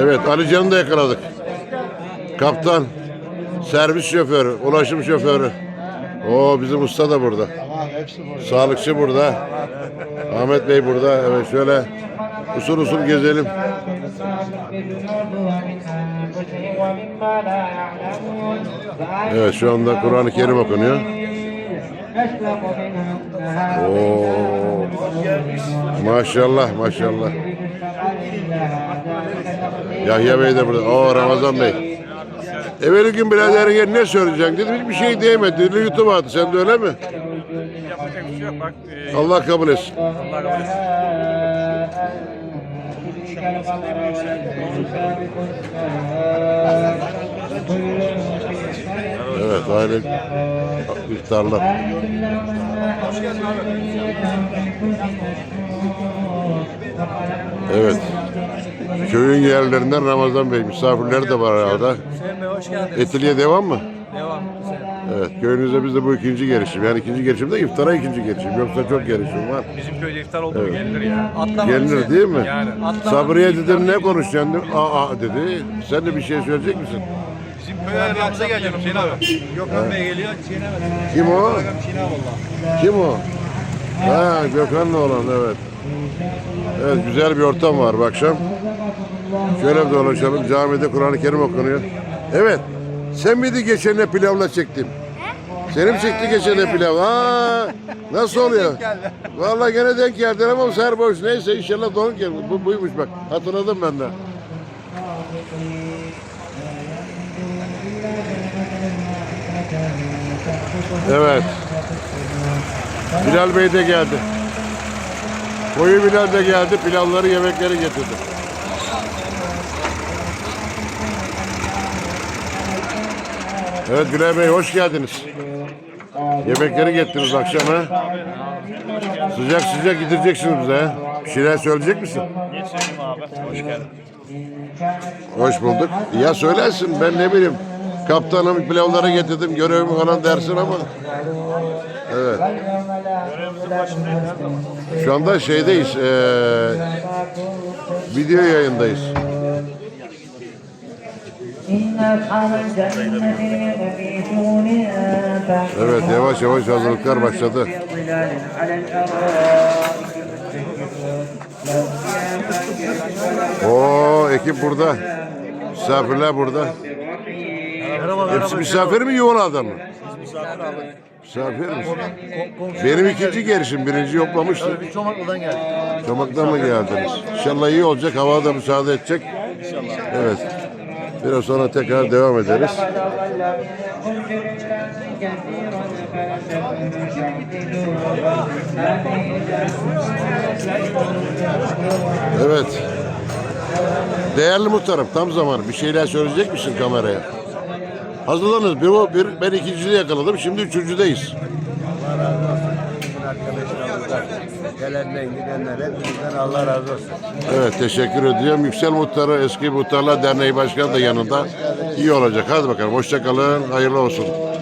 Evet Ali Can'ı da yakaladık. Kaptan, servis şoförü, ulaşım şoförü. O bizim usta da burada. Sağlıkçı burada. Ahmet Bey burada. Evet şöyle usul usul gezelim. Evet şu anda Kur'an-ı Kerim okunuyor. Oo. Maşallah maşallah. Yahya Bey de burada. Oo Ramazan Bey. Evveli gün biraderine ne söyleyeceksin dedim. Hiçbir şey diyemedi. Dili yutamadı. Sen de öyle mi? Yapacak bir şey yok. Bak e, Allah kabul etsin. Allah kabul etsin. Evet aile iftarlar. Evet. Köyün yerlerinden Ramazan Bey misafirleri de var arada. Hüseyin Bey hoş geldiniz. Etiliye devam mı? Devam Hüseyin. Evet köyünüzde bizde bu ikinci gelişim. Yani ikinci gelişim de iftara ikinci gelişim. Yoksa çok gelişim var. Bizim köyde iftar oldu mu gelinir ya. Atlama Gelinir Hüseyin. değil mi? Yani. Atlama. Sabriye dedim ne konuşacaksın? Aa aa dedi. Sen de bir şey söyleyecek misin? Bizim köy ayarlarımıza gelecek Hüseyin abi. Gökhan Bey geliyor, çiğnemedim. Kim o? Çiğne valla. Kim o? Ha Gökhan'la olan evet. Evet güzel bir ortam var bu akşam. Şöyle bir dolaşalım. Camide Kur'an-ı Kerim okunuyor. Evet. Sen miydi geçen ne pilavla çektim? Seni mi çekti geçen ne pilav? Ha, nasıl oluyor? Vallahi gene denk geldin ama ser boş. Neyse inşallah donuk gelmiş. Bu buymuş bak. Hatırladım ben de. Evet. Bilal Bey de geldi. Koyu Bilal de geldi. Pilavları, yemekleri getirdi. Evet Gülay Bey hoş geldiniz. Yemekleri getirdiniz akşama. Sıcak sıcak gideceksiniz bize. Bir şeyler söyleyecek misin? Geçelim abi. Hoş geldin. Hoş bulduk. Ya söylersin ben ne bileyim. Kaptanım pilavları getirdim. Görevim falan dersin ama. Evet. Şu anda şeydeyiz. Ee, video yayındayız. Evet yavaş yavaş hazırlıklar başladı. O ekip burada. Misafirler burada. Hepsi misafir mi Yuvana'dan mı? Misafir mi? Benim ikinci gelişim. Birinci yoklamıştı. Biz Çomaklı'dan geldik. Çomak'tan mı geldiniz? İnşallah iyi olacak. Hava da müsaade edecek. Evet. Biraz sonra tekrar devam ederiz. Evet. Değerli muhtarım tam zamanı. Bir şeyler söyleyecek misin kameraya? Hazırlanız. Bir, o- bir, ben ikincide yakaladım. Şimdi üçüncüdeyiz. Gelenden gidenler hepinizden Allah razı olsun. Evet teşekkür ediyorum. Yüksel Muhtarı Eski Muhtarlar Derneği Başkanı da yanında. İyi olacak. Hadi bakalım. Hoşça kalın. Hayırlı olsun.